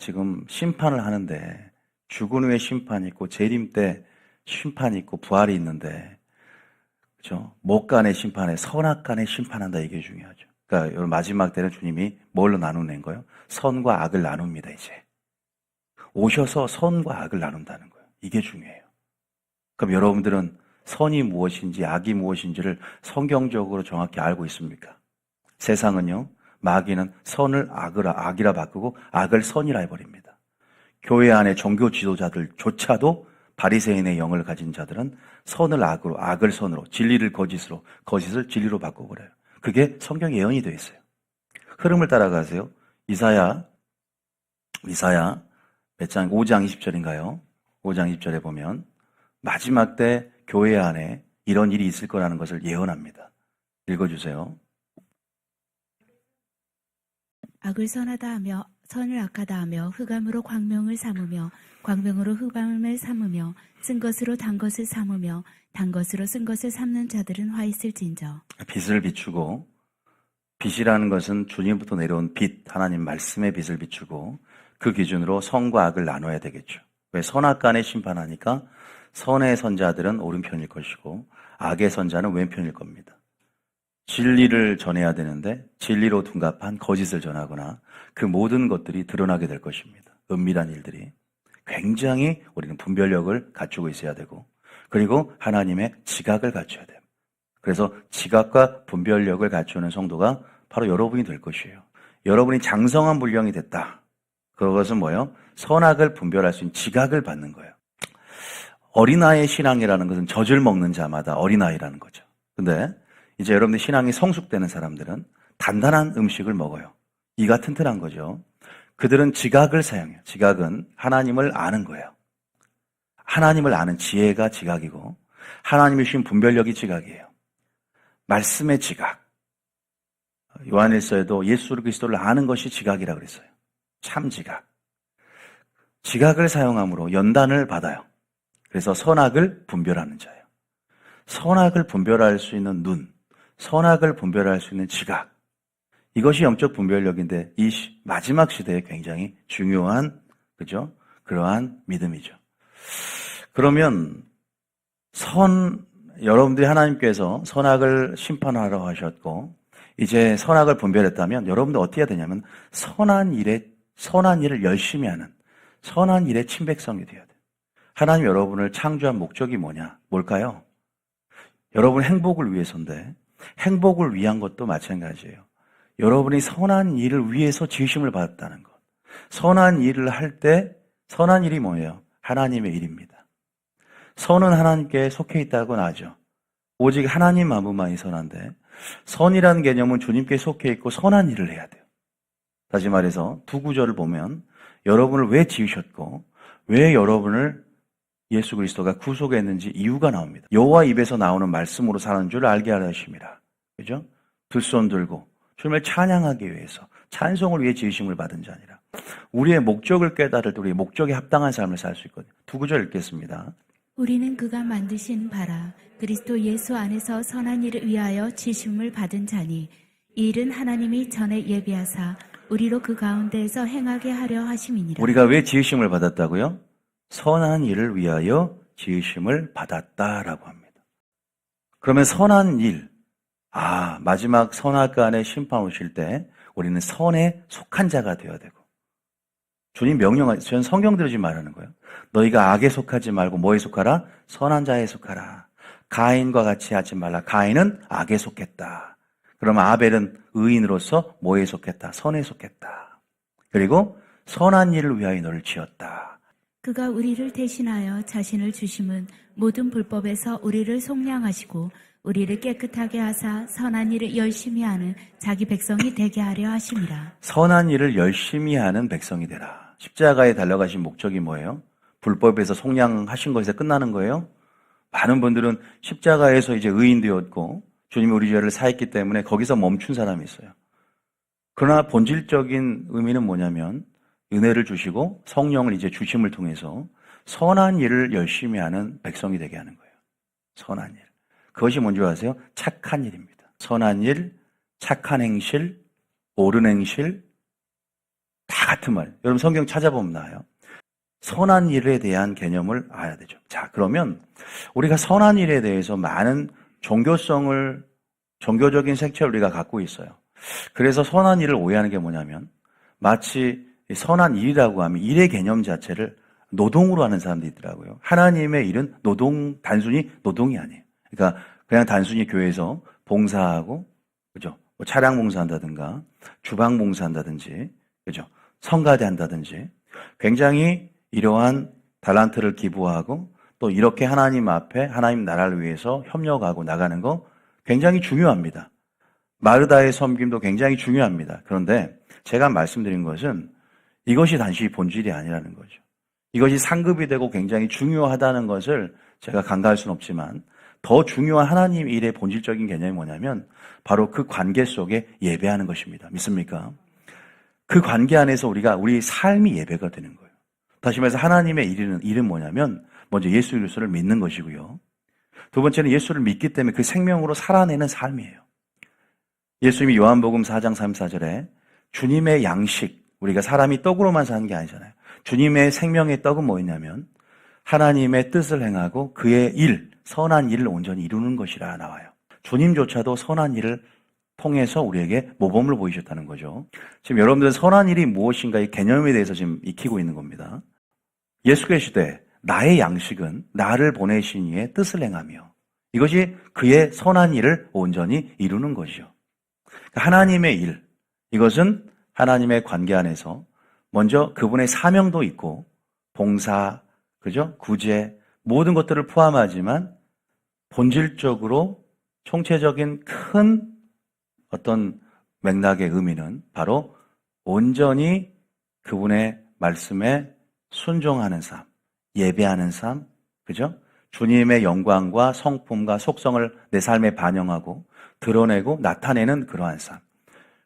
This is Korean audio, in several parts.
지금 심판을 하는데 죽은 후에 심판이 있고 재림 때 심판이 있고 부활이 있는데 그죠? 목간의 심판에 선악간의 심판한다 이게 중요하죠. 그러니까 여러분 마지막 때는 주님이 뭘로 나누는 거예요? 선과 악을 나눕니다 이제. 오셔서 선과 악을 나눈다는 거예요. 이게 중요해요. 그럼 여러분들은 선이 무엇인지 악이 무엇인지를 성경적으로 정확히 알고 있습니까? 세상은요, 마귀는 선을 악으라, 악이라 바꾸고 악을 선이라 해버립니다. 교회 안에 종교 지도자들조차도 바리새인의 영을 가진 자들은 선을 악으로, 악을 선으로, 진리를 거짓으로, 거짓을 진리로 바꿔버려요. 그게 성경 예언이 되어 있어요. 흐름을 따라가세요. 이사야, 이사야 몇 장, 5장 20절인가요? 5장 20절에 보면 마지막 때 교회 안에 이런 일이 있을 거라는 것을 예언합니다. 읽어주세요. 악을 선하다 하며 선을 악하다 하며 흑암으로 광명을 삼으며 광명으로 흑암을 삼으며 쓴 것으로 단 것을 삼으며 단 것으로 쓴 것을 삼는 자들은 화 있을진저 빛을 비추고 빛이라는 것은 주님부터 내려온 빛, 하나님 말씀의 빛을 비추고 그 기준으로 선과 악을 나눠야 되겠죠. 왜 선악 간에 심판하니까 선의 선자들은 오른편일 것이고 악의 선자는 왼편일 겁니다. 진리를 전해야 되는데 진리로 둔갑한 거짓을 전하거나 그 모든 것들이 드러나게 될 것입니다. 은밀한 일들이 굉장히 우리는 분별력을 갖추고 있어야 되고 그리고 하나님의 지각을 갖춰야 돼요. 그래서 지각과 분별력을 갖추는 성도가 바로 여러분이 될 것이에요. 여러분이 장성한 분량이 됐다. 그것은 뭐예요? 선악을 분별할 수 있는 지각을 받는 거예요. 어린아이의 신앙이라는 것은 젖을 먹는 자마다 어린아이라는 거죠. 근데 이제 여러분들 신앙이 성숙되는 사람들은 단단한 음식을 먹어요. 이가 튼튼한 거죠. 그들은 지각을 사용해요. 지각은 하나님을 아는 거예요. 하나님을 아는 지혜가 지각이고 하나님이 주신 분별력이 지각이에요. 말씀의 지각. 요한일서에도 예수 그리스도를 아는 것이 지각이라 그랬어요. 참 지각. 지각을 사용함으로 연단을 받아요. 그래서 선악을 분별하는 자예요. 선악을 분별할 수 있는 눈, 선악을 분별할 수 있는 지각. 이것이 영적 분별력인데 이 시- 마지막 시대에 굉장히 중요한 그죠? 그러한 믿음이죠. 그러면 선 여러분들이 하나님께서 선악을 심판하러 하셨고 이제 선악을 분별했다면 여러분들 어떻게 해야 되냐면 선한 일에 선한 일을 열심히 하는 선한 일의 친백성이 되어야 돼요. 하나님 여러분을 창조한 목적이 뭐냐? 뭘까요? 여러분 행복을 위해서인데 행복을 위한 것도 마찬가지예요. 여러분이 선한 일을 위해서 지으심을 받았다는 것. 선한 일을 할 때 선한 일이 뭐예요? 하나님의 일입니다. 선은 하나님께 속해 있다고 나죠. 오직 하나님 마음만이 선한데 선이라는 개념은 주님께 속해 있고 선한 일을 해야 돼요. 다시 말해서 두 구절을 보면 여러분을 왜 지으셨고 왜 여러분을 예수 그리스도가 구속했는지 이유가 나옵니다. 여호와 입에서 나오는 말씀으로 사는 줄 알게 하려 하심이라. 그죠? 두 손 들고 주님을 찬양하기 위해서 찬송을 위해 지으심을 받은 자니라. 우리의 목적을 깨달을 때 우리의 목적에 합당한 삶을 살 수 있거든요. 두 구절 읽겠습니다. 우리는 그가 만드신 바라 그리스도 예수 안에서 선한 일을 위하여 지심을 받은 자니 이 일은 하나님이 전에 예비하사 우리로 그 가운데에서 행하게 하려 하심이니라 우리가 왜 지으심을 받았다고요? 선한 일을 위하여 지으심을 받았다라고 합니다. 그러면 선한 일, 아, 마지막 선악간에 심판 오실 때 우리는 선에 속한 자가 되어야 되고 주님 명령하, 저는 성경대로 지금 말하는 거예요. 너희가 악에 속하지 말고 뭐에 속하라? 선한 자에 속하라. 가인과 같이 하지 말라. 가인은 악에 속했다. 그러면 아벨은 의인으로서 뭐에 속했다? 선에 속했다. 그리고 선한 일을 위하여 너를 지었다. 그가 우리를 대신하여 자신을 주심은 모든 불법에서 우리를 속량하시고 우리를 깨끗하게 하사 선한 일을 열심히 하는 자기 백성이 되게 하려 하심이라 선한 일을 열심히 하는 백성이 되라. 십자가에 달려가신 목적이 뭐예요? 불법에서 속량하신 것에서 끝나는 거예요? 많은 분들은 십자가에서 이제 의인 되었고 주님이 우리 죄를 사했기 때문에 거기서 멈춘 사람이 있어요. 그러나 본질적인 의미는 뭐냐면 은혜를 주시고 성령을 이제 주심을 통해서 선한 일을 열심히 하는 백성이 되게 하는 거예요. 선한 일. 그것이 뭔지 아세요? 착한 일입니다. 선한 일, 착한 행실, 옳은 행실, 다 같은 말. 여러분 성경 찾아보면 나와요. 선한 일에 대한 개념을 알아야 되죠. 자, 그러면 우리가 선한 일에 대해서 많은 종교성을 종교적인 색채를 우리가 갖고 있어요. 그래서 선한 일을 오해하는 게 뭐냐면 마치 이 선한 일이라고 하면 일의 개념 자체를 노동으로 하는 사람들이 있더라고요. 하나님의 일은 노동 단순히 노동이 아니에요. 그러니까 그냥 단순히 교회에서 봉사하고 그죠? 뭐 차량 봉사한다든가 주방 봉사한다든지 그죠? 성가대 한다든지 굉장히 이러한 달란트를 기부하고 또 이렇게 하나님 앞에 하나님 나라를 위해서 협력하고 나가는 거 굉장히 중요합니다. 마르다의 섬김도 굉장히 중요합니다. 그런데 제가 말씀드린 것은 이것이 단지 본질이 아니라는 거죠. 이것이 상급이 되고 굉장히 중요하다는 것을 제가 간과할 수는 없지만 더 중요한 하나님 일의 본질적인 개념이 뭐냐면 바로 그 관계 속에 예배하는 것입니다. 믿습니까? 그 관계 안에서 우리가 우리 삶이 예배가 되는 거예요. 다시 말해서 하나님의 일은, 일은 뭐냐면 먼저 예수 그리스도를 믿는 것이고요. 두 번째는 예수를 믿기 때문에 그 생명으로 살아내는 삶이에요. 예수님이 요한복음 4장 34절에 주님의 양식, 우리가 사람이 떡으로만 사는 게 아니잖아요. 주님의 생명의 떡은 뭐였냐면 하나님의 뜻을 행하고 그의 일, 선한 일을 온전히 이루는 것이라 나와요. 주님조차도 선한 일을 통해서 우리에게 모범을 보이셨다는 거죠. 지금 여러분들은 선한 일이 무엇인가의 개념에 대해서 지금 익히고 있는 겁니다. 예수 계시되 나의 양식은 나를 보내신 이의 뜻을 행하며 이것이 그의 선한 일을 온전히 이루는 것이요. 그러니까 하나님의 일, 이것은 하나님의 관계 안에서 먼저 그분의 사명도 있고 봉사, 그죠? 구제, 모든 것들을 포함하지만 본질적으로 총체적인 큰 어떤 맥락의 의미는 바로 온전히 그분의 말씀에 순종하는 삶, 예배하는 삶, 그죠? 주님의 영광과 성품과 속성을 내 삶에 반영하고 드러내고 나타내는 그러한 삶.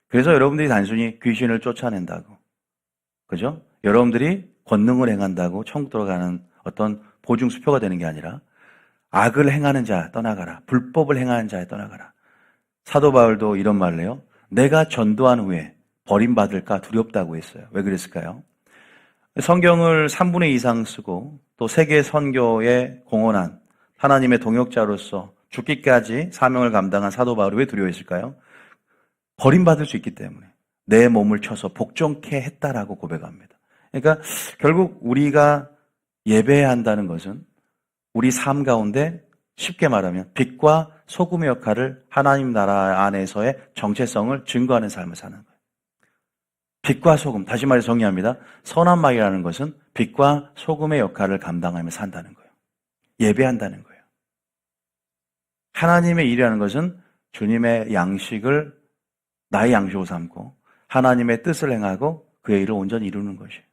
그래서 여러분들이 단순히 귀신을 쫓아낸다고, 그죠? 여러분들이 권능을 행한다고 천국 들어가는 어떤 보증 수표가 되는 게 아니라 악을 행하는 자 떠나가라. 불법을 행하는 자에 떠나가라. 사도 바울도 이런 말을 해요. 내가 전도한 후에 버림받을까 두렵다고 했어요. 왜 그랬을까요? 성경을 3분의 2 이상 쓰고 또 세계 선교에 공헌한 하나님의 동역자로서 죽기까지 사명을 감당한 사도 바울이 왜 두려워했을까요? 버림받을 수 있기 때문에 내 몸을 쳐서 복종케 했다라고 고백합니다. 그러니까 결국 우리가 예배해야 한다는 것은 우리 삶 가운데 쉽게 말하면 빛과 소금의 역할을 하나님 나라 안에서의 정체성을 증거하는 삶을 사는 거예요. 빛과 소금, 다시 말해 정리합니다. 선한 말이라는 것은 빛과 소금의 역할을 감당하며 산다는 거예요. 예배한다는 거예요. 하나님의 일이라는 것은 주님의 양식을 나의 양식으로 삼고 하나님의 뜻을 행하고 그의 일을 온전히 이루는 것이에요.